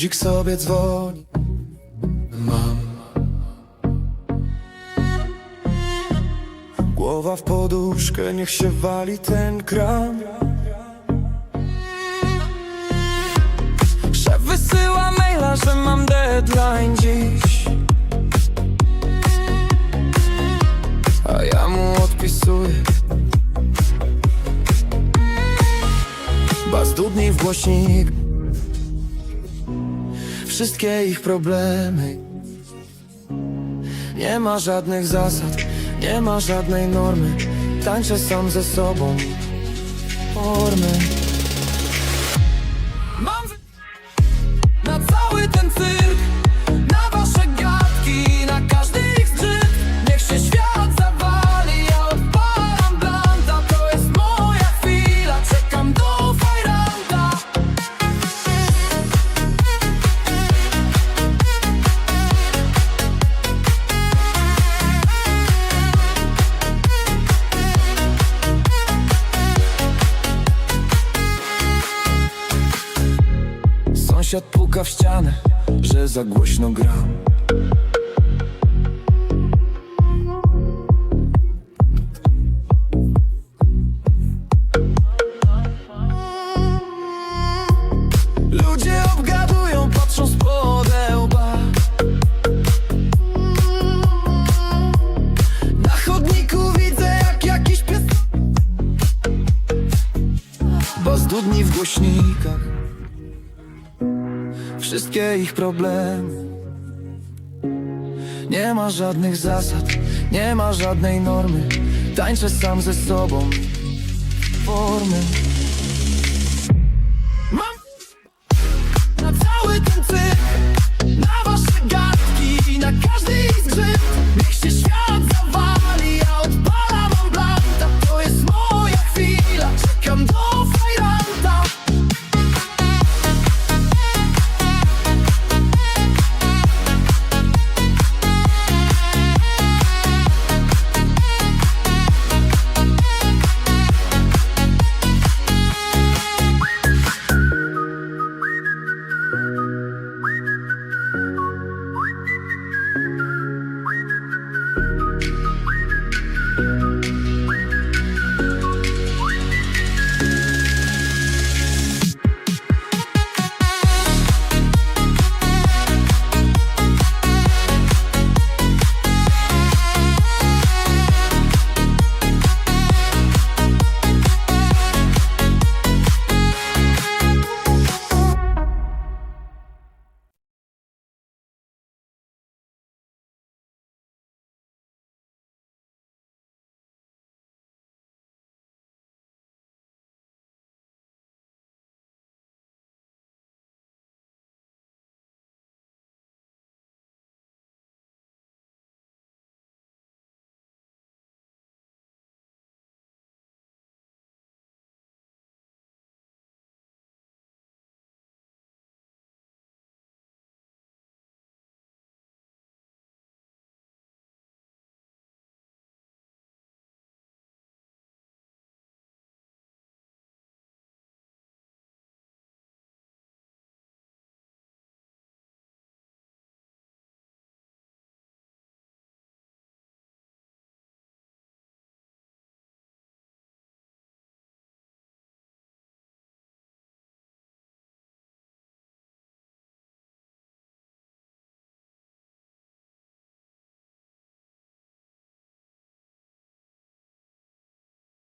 Budzik sobie dzwoni. Mam. Głowa w poduszkę, niech się wali ten kran że mam deadline dziś. A ja mu odpisuję. Baz dudni w głośnik. Wszystkie ich problemy. Nie ma żadnych zasad Nie ma żadnej normy. Tańczę sam ze sobą. Formy Sąsiad puka w ścianę, że za głośno gram Ludzie obgadują, patrzą z podełba Na chodniku widzę jak jakiś pies Bo dudni w głośnikach Wszystkie ich problemy. Nie ma żadnych zasad Nie ma żadnej normy. Tańczę sam ze sobą Formy